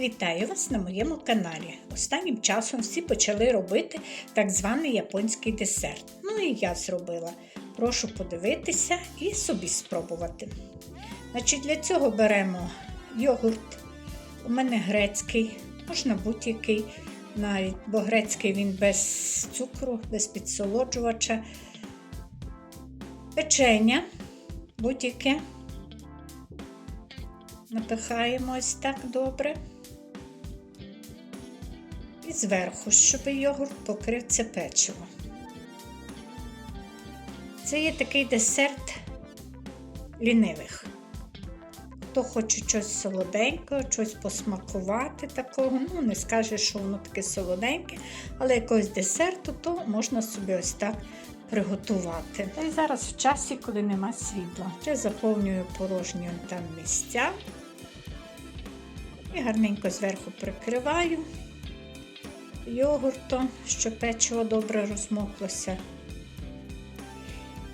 Вітаю вас на моєму каналі. Останнім часом всі почали робити так званий японський десерт. Ну і я зробила. Прошу подивитися і собі спробувати. Значить, Для цього беремо йогурт. У мене грецький, можна будь-який, навіть, бо грецький він без цукру, без підсолоджувача. Печення будь-яке. Напихаємо ось так добре. І зверху, щоб йогурт покрив це печиво. Це є такий десерт лінивих. Хто хоче щось солоденького, щось посмакувати такого, ну не скаже, що воно таке солоденьке, але якогось десерту, то можна собі ось так приготувати. Та й зараз в часі, коли нема світла. Я заповнюю порожні там місця і гарненько зверху прикриваю йогуртом, щоб печиво добре розмоклося.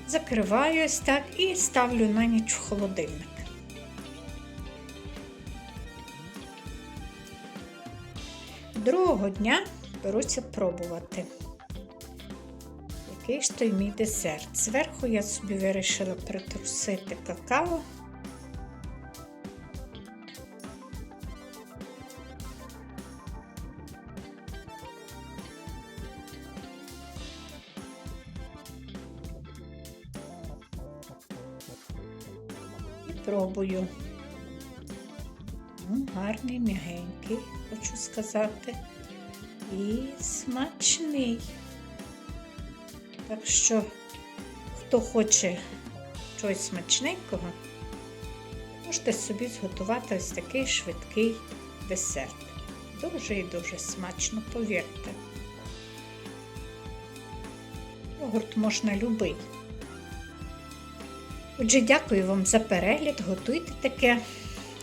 Закриваю ось так і ставлю на ніч в холодильник. Другого дня беруся пробувати. Який ж той мій десерт. Зверху я собі вирішила притрусити какао. Пробую. Ну, гарний, м'ягенький, хочу сказати. І смачний. Так що, хто хоче чогось смачненького, можете собі зготувати ось такий швидкий десерт. Дуже і дуже смачно, повірте. Йогурт можна любий. Отже, дякую вам за перегляд, готуйте таке,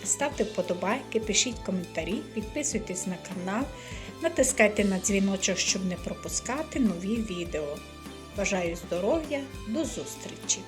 ставте вподобайки, пишіть коментарі, підписуйтесь на канал, натискайте на дзвіночок, щоб не пропускати нові відео. Бажаю здоров'я, до зустрічі!